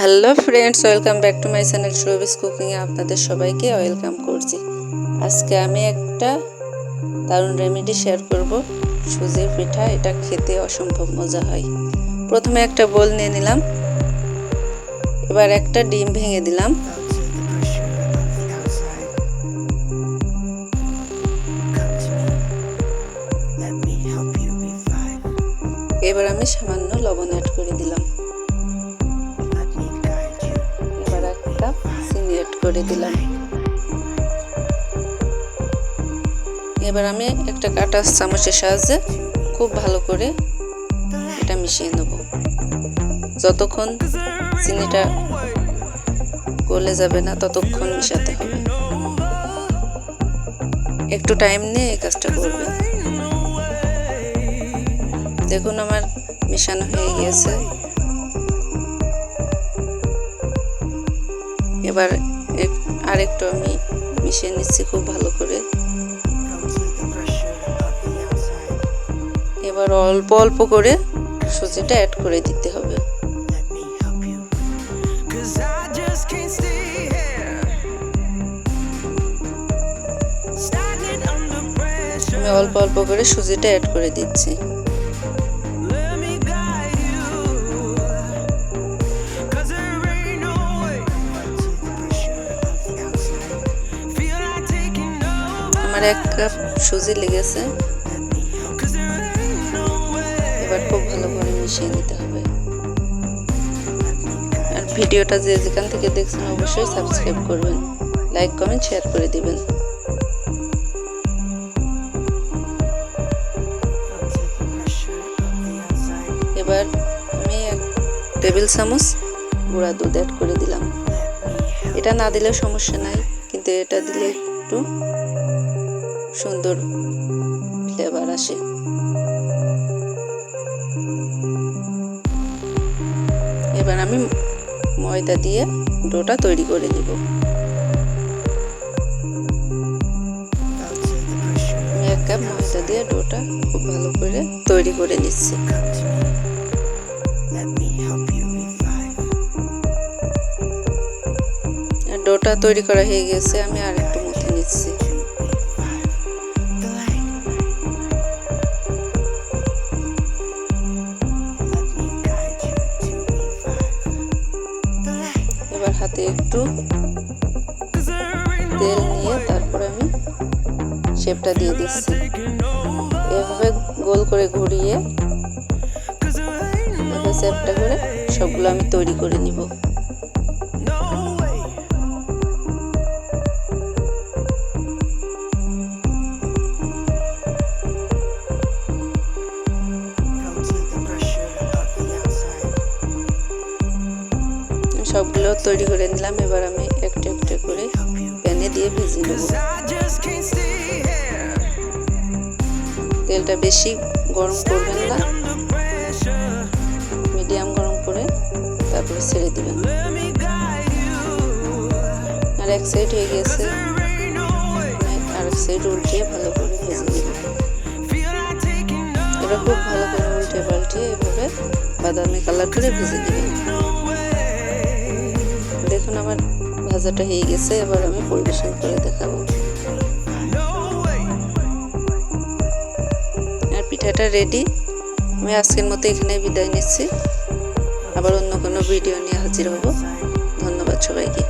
Hello friends, welcome back to my channel showbiz কুকিংয়ে আপনাদের সবাইকে ওয়েলকাম করছি। আজকে আমি একটা দারুণ রেমেডি শেয়ার করব। সুজির পিঠা, এটা খেতে অসম্ভব মজা হয়। প্রথমে একটা বোল নিয়ে নিলাম। এবার একটা ডিম ভেঙে দিলাম। এবার আমি সামান্য লবণ করে দিলাম। এবার আমি একটা কাটা চামচের সাহায্যে খুব ভালো করে এটা মিশিয়ে নেব। যতক্ষণ চিনিটা গলে যাবে না, ততক্ষণ মিশাতে হবে। একটু টাইম নিয়ে এই কাজটা করবে। দেখুন আমার মিশানো হয়ে গিয়েছে। এবার আরেকটু আমি মিশিয়ে নিচ্ছি খুব ভালো করে। এবার অল্প অল্প করে সুজিটা অ্যাড করে দিতে হবে। আমি অল্প অল্প করে সুজিটা অ্যাড করে দিচ্ছি। আমার এক কাপ সুজি লেগেছে। এবার খুব ভালো করে মিশিয়ে নিতে হবে। আর ভিডিওটা যে যেখান থেকে দেখছেন অবশ্যই সাবস্ক্রাইব করবেন, লাইক, কমেন্ট, শেয়ার করে দিবেন। এবার আমি এক টেবিল চামচ গুঁড়া দুধ অ্যাড করে দিলাম। এটা না দিলেও সমস্যা নাই, কিন্তু এটা দিলে একটু সুন্দর ফ্লেভার আসে। এবার আমি ময়দা দিয়ে ডোটা তৈরি করে নিব। এক কাপ ময়দা দিয়ে ডোটা খুব ভালো করে তৈরি করে নিচ্ছি। ডোটা তৈরি করা হয়ে গেছে, আমি আর একটু মুখে নিচ্ছি। হাতে একটু তেল নিয়ে তারপর আমি শেপটা দিয়ে দিচ্ছি। এভাবে গোল করে ঘুরিয়ে, এভাবে করে সবগুলো আমি তৈরি করে নিব। সবগুলো তৈরি করে নিলাম। এবার আমি একটা একটা করে প্যানে দিয়ে ভেজে নেব। তেলটা বেশি গরম করবেন না। মিডিয়াম গরম করে তারপরে ছেড়ে দিবেন। আর এক সাইড হয়ে গেছে আর এক সাইড উল্টিয়ে ভালো করে ভেজে নেবেন এবার খুব ভালো করে উল্টে পাল্টে এভাবে বাদামি কালার করে ভেজে নেবেন দেখুন আমার ভাজাটা হয়ে গেছে, এবার আমি পরিবেশন করে দেখাবো। আর পিঠাটা রেডি আমি আজকের মতো এখানে বিদায় নিচ্ছি। আবার অন্য কোনো ভিডিও নিয়ে হাজির হব। ধন্যবাদ সবাইকে।